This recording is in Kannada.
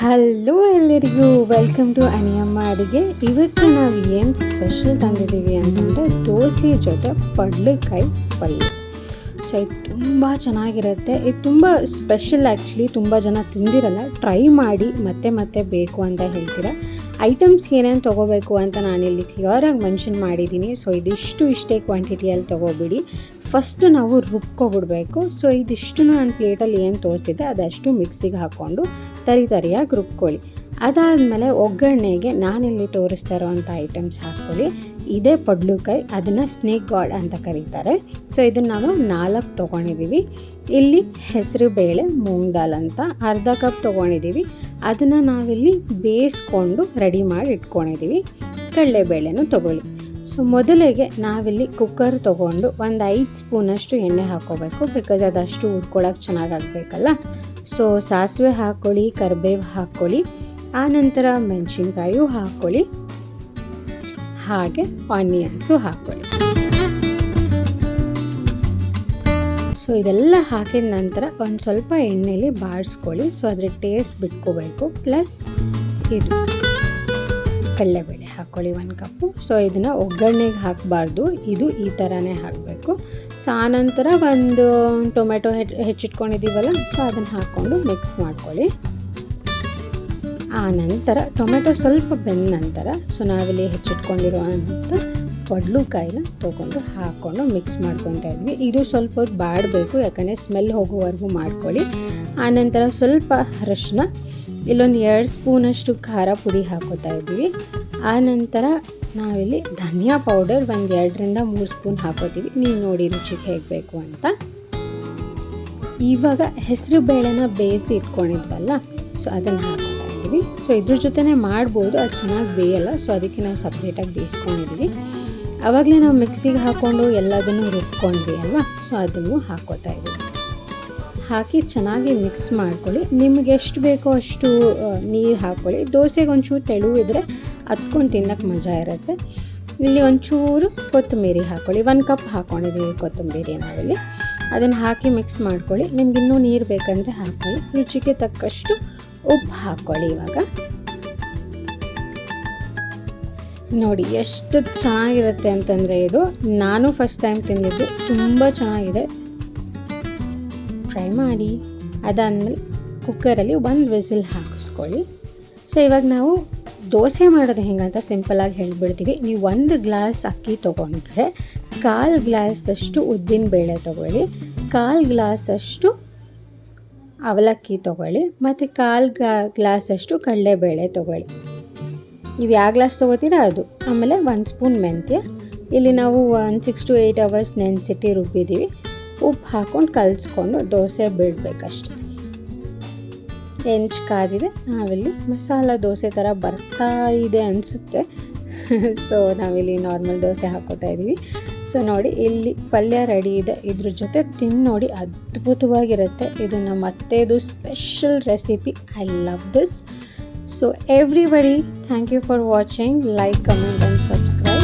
ಹಲೋ ಎಲ್ಲರಿಗೂ ವೆಲ್ಕಮ್ ಟು ಅನಿಯಮ್ಮ ಅಡುಗೆ. ಇವತ್ತು ನಾವು ಏನು ಸ್ಪೆಷಲ್ ತಂದಿದ್ದೀವಿ ಅಂತಂದರೆ ದೋಸೆ ಜೊತೆ ಪಡ್ಲೆಕಾಯಿ ಪಲ್ಯ ಸೊ ಇದು ತುಂಬ ಚೆನ್ನಾಗಿರುತ್ತೆ. ಇದು ತುಂಬ ಸ್ಪೆಷಲ್ ಆ್ಯಕ್ಚುಲಿ ತುಂಬ ಜನ ತಿಂದಿರಲ್ಲ. ಟ್ರೈ ಮಾಡಿ, ಮತ್ತೆ ಮತ್ತೆ ಬೇಕು ಅಂತ ಹೇಳ್ತೀರಾ? ಐಟಮ್ಸ್ ಏನೇನು ತೊಗೋಬೇಕು ಅಂತ ನಾನಿಲ್ಲಿ ಕ್ಲಿಯರಾಗಿ ಮೆನ್ಷನ್ ಮಾಡಿದ್ದೀನಿ. ಸೊ ಇದಿಷ್ಟು ಇಷ್ಟೇ ಕ್ವಾಂಟಿಟಿಯಲ್ಲಿ ತೊಗೋಬಿಡಿ. ಫಸ್ಟ್ ನಾವು ರುಬ್ಕೊಬಿಡ್ಬೇಕು. ಸೊ ಇದಿಷ್ಟು ನಾನು ಪ್ಲೇಟಲ್ಲಿ ಏನು ತೋರಿಸಿದೆ ಅದಷ್ಟು ಮಿಕ್ಸಿಗೆ ಹಾಕ್ಕೊಂಡು ತರಿ ತರಿಯಾಗಿ ರುಬ್ಕೊಳ್ಳಿ ಅದಾದಮೇಲೆ ಒಗ್ಗರಣೆಗೆ ನಾನಿಲ್ಲಿ ತೋರಿಸ್ತಾ ಇರೋವಂಥ ಐಟಮ್ಸ್ ಹಾಕ್ಕೊಳ್ಳಿ. ಇದೇ ಪಡ್ಲುಕಾಯಿ, ಅದನ್ನು ಸ್ನೇಕ್ ಗಾಡ್ ಅಂತ ಕರೀತಾರೆ. ಸೊ ಇದನ್ನು ನಾವು ನಾಲ್ಕು ತೊಗೊಂಡಿದ್ದೀವಿ ಇಲ್ಲಿ ಹೆಸರು ಬೇಳೆ, ಮೂಂಗ್ ದಾಲ್ ಅಂತ ಅರ್ಧ ಕಪ್ ತೊಗೊಂಡಿದ್ದೀವಿ ಅದನ್ನು ನಾವಿಲ್ಲಿ ಬೇಯಿಸ್ಕೊಂಡು ರೆಡಿ ಮಾಡಿ ಇಟ್ಕೊಂಡಿದ್ದೀವಿ ಕಡಲೆಬೇಳೆನೂ ತೊಗೊಳ್ಳಿ. ಸೊ ಮೊದಲಿಗೆ ನಾವಿಲ್ಲಿ ಕುಕ್ಕರ್ ತೊಗೊಂಡು ಒಂದು ಐದು ಸ್ಪೂನಷ್ಟು ಎಣ್ಣೆ ಹಾಕೋಬೇಕು ಬಿಕಾಸ್ ಅದಷ್ಟು ಚೆನ್ನಾಗಿ ಚೆನ್ನಾಗಾಗಬೇಕಲ್ಲ. ಸೊ ಸಾಸಿವೆ ಹಾಕ್ಕೊಳ್ಳಿ ಕರಿಬೇವು ಹಾಕ್ಕೊಳ್ಳಿ ಆನಂತರ ಮೆಣಸಿನ್ಕಾಯು ಹಾಕ್ಕೊಳ್ಳಿ ಹಾಗೆ ಆನಿಯನ್ಸು ಹಾಕ್ಕೊಳ್ಳಿ ಸೊ ಇದೆಲ್ಲ ಹಾಕಿದ ನಂತರ ಒಂದು ಸ್ವಲ್ಪ ಎಣ್ಣೆಲಿ ಬಾಡಿಸ್ಕೊಳ್ಳಿ ಸೊ ಅದ್ರ ಟೇಸ್ಟ್ ಬಿಟ್ಕೋಬೇಕು. ಪ್ಲಸ್ ಇದು. ಕಡಲೆಬೇಳೆ ಹಾಕ್ಕೊಳ್ಳಿ ಒಂದು ಕಪ್ಪು. ಸೊ ಇದನ್ನು ಒಗ್ಗರಣೆಗೆ ಹಾಕಬಾರ್ದು. ಇದು ಈ ಥರನೇ ಹಾಕಬೇಕು. ಸೊ ಆನಂತರ ಒಂದು ಟೊಮೆಟೊ ಹೆಚ್ಚು ಹೆಚ್ಚಿಟ್ಕೊಂಡಿದ್ದೀವಲ್ಲ ಸೊ ಅದನ್ನು ಹಾಕ್ಕೊಂಡು ಮಿಕ್ಸ್ ಮಾಡ್ಕೊಳ್ಳಿ. ಆ ನಂತರ ಟೊಮೆಟೊ ಸ್ವಲ್ಪ ಬೆಂದ ನಂತರ ಸೊ ನಾವಿಲ್ಲಿ ಹೆಚ್ಚಿಟ್ಕೊಂಡಿರುವಂಥ ಪಡ್ಲುಕಾಯಿನ ತೊಗೊಂಡು ಹಾಕ್ಕೊಂಡು ಮಿಕ್ಸ್ ಮಾಡ್ಕೊತಾ ಇದ್ವಿ. ಇದು ಸ್ವಲ್ಪ ಬಾಡಬೇಕು, ಯಾಕಂದರೆ ಸ್ಮೆಲ್ ಹೋಗೋವರೆಗೂ ಮಾಡ್ಕೊಳ್ಳಿ. ಆನಂತರ ಸ್ವಲ್ಪ ಅರಶಿನ ಇಲ್ಲೊಂದು ಎರಡು ಸ್ಪೂನಷ್ಟು ಖಾರ ಪುಡಿ ಹಾಕೋತಾ ಇದ್ದೀವಿ. ಆನಂತರ ನಾವಿಲ್ಲಿ ಧನಿಯಾ ಪೌಡರ್ ಒಂದು ಎರಡರಿಂದ ಮೂರು ಸ್ಪೂನ್ ಹಾಕೋತೀವಿ. ನೀವು ನೋಡಿ ರುಚಿಗೆ ಹೇಗೆ ಬೇಕು ಅಂತ. ಇವಾಗ ಹೆಸರು ಬೇಳೆನ ಬೇಯಿಸಿ ಇಟ್ಕೊಂಡಿದ್ವಲ್ಲ, ಸೊ ಅದನ್ನು ಹಾಕೋತಾ ಇದ್ದೀವಿ. ಸೊ ಇದ್ರ ಜೊತೆನೇ ಮಾಡ್ಬೋದು, ಅದು ಚೆನ್ನಾಗಿ ಬೇಯಲ್ಲ, ಸೊ ಅದಕ್ಕೆ ನಾವು ಸಪ್ರೇಟಾಗಿ ಬೇಯಿಸ್ಕೊಂಡಿದ್ದೀವಿ ಆವಾಗಲೇ ನಾವು ಮಿಕ್ಸಿಗೆ ಹಾಕ್ಕೊಂಡು ಎಲ್ಲದನ್ನು ರುಬ್ಕೊಂಡ್ವಿ ಅಲ್ವಾ, ಸೊ ಅದನ್ನು ಹಾಕೋತಾ ಇದ್ದೀವಿ. ಹಾಕಿ ಚೆನ್ನಾಗಿ ಮಿಕ್ಸ್ ಮಾಡ್ಕೊಳ್ಳಿ. ನಿಮ್ಗೆ ಎಷ್ಟು ಬೇಕೋ ಅಷ್ಟು ನೀರು ಹಾಕ್ಕೊಳ್ಳಿ ದೋಸೆಗೆ ಒಂಚೂರು ತೆಳು ಇದ್ದರೆ ಹತ್ಕೊಂಡು ತಿನ್ನೋಕ್ಕೆ ಮಜಾ ಇರುತ್ತೆ. ಇಲ್ಲಿ ಒಂಚೂರು ಕೊತ್ತಂಬರಿ ಹಾಕ್ಕೊಳ್ಳಿ ಒಂದು ಕಪ್ ಹಾಕ್ಕೊಂಡಿದ್ದೀವಿ ಕೊತ್ತಂಬರಿ ನಾವಿಲ್ಲಿ. ಅದನ್ನು ಹಾಕಿ ಮಿಕ್ಸ್ ಮಾಡ್ಕೊಳ್ಳಿ. ನಿಮ್ಗೆ ಇನ್ನೂ ನೀರು ಬೇಕಂದರೆ ಹಾಕ್ಕೊಳ್ಳಿ ರುಚಿಗೆ ತಕ್ಕಷ್ಟು ಉಪ್ಪು ಹಾಕ್ಕೊಳ್ಳಿ ಇವಾಗ. ನೋಡಿ, ಎಷ್ಟು ಚೆನ್ನಾಗಿರುತ್ತೆ ಅಂತಂದರೆ ಇದು. ನಾನು ಫಸ್ಟ್ ಟೈಮ್ ತಿಂದಿದ್ದು ತುಂಬ ಚೆನ್ನಾಗಿದೆ. ಫ್ರೈ ಮಾಡಿ, ಅದಾದಮೇಲೆ ಕುಕ್ಕರಲ್ಲಿ ಒಂದು ವಿಸಿಲ್ ಹಾಕಿಸ್ಕೊಳ್ಳಿ. ಸೊ ಇವಾಗ ನಾವು ದೋಸೆ ಮಾಡೋದು ಹೆಂಗಂತ ಸಿಂಪಲಾಗಿ ಹೇಳಿಬಿಡ್ತೀವಿ. ನೀವು ಒಂದು ಗ್ಲಾಸ್ ಅಕ್ಕಿ ತೊಗೊಂಡ್ರೆ ಕಾಲು ಗ್ಲಾಸಷ್ಟು ಉದ್ದಿನ ಬೇಳೆ ತೊಗೊಳ್ಳಿ, ಕಾಲು ಗ್ಲಾಸಷ್ಟು ಅವಲಕ್ಕಿ ತೊಗೊಳ್ಳಿ, ಮತ್ತು ಕಾಲು ಗ್ಲಾಸಷ್ಟು ಕಡಲೆಬೇಳೆ ತೊಗೊಳ್ಳಿ. ನೀವು ಯಾವ ಗ್ಲಾಸ್ ತೊಗೋತೀರಾ ಅದು. ಆಮೇಲೆ ಒಂದು ಸ್ಪೂನ್ ಮೆಂತ್ಯ. ಇಲ್ಲಿ ನಾವು ಒಂದು ಸಿಕ್ಸ್ ಟು ಏಯ್ಟ್ ಅವರ್ಸ್ ನೆನೆಸಿಟ್ಟು ರುಬ್ಬಿದ್ದೀವಿ. ಉಪ್ಪು ಹಾಕ್ಕೊಂಡು ಕಲಿಸ್ಕೊಂಡು ದೋಸೆ ಬಿಡಬೇಕಷ್ಟೆ. ಹೆಂಚು ಕಾದಿದೆ, ನಾವಿಲ್ಲಿ ಮಸಾಲ ದೋಸೆ ಥರ ಬರ್ತಾ ಇದೆ ಅನಿಸುತ್ತೆ. ಸೊ ನಾವಿಲ್ಲಿ ನಾರ್ಮಲ್ ದೋಸೆ ಹಾಕೋತಾ ಇದ್ದೀವಿ ಸೊ ನೋಡಿ, ಇಲ್ಲಿ ಪಲ್ಯ ರೆಡಿ ಇದೆ. ಇದ್ರ ಜೊತೆ ತಿಂದು ನೋಡಿ, ಅದ್ಭುತವಾಗಿರುತ್ತೆ. ಇದು ನಮ್ಮ ಅತ್ತೆದು special recipe I love this so everybody thank you for watching like comment and subscribe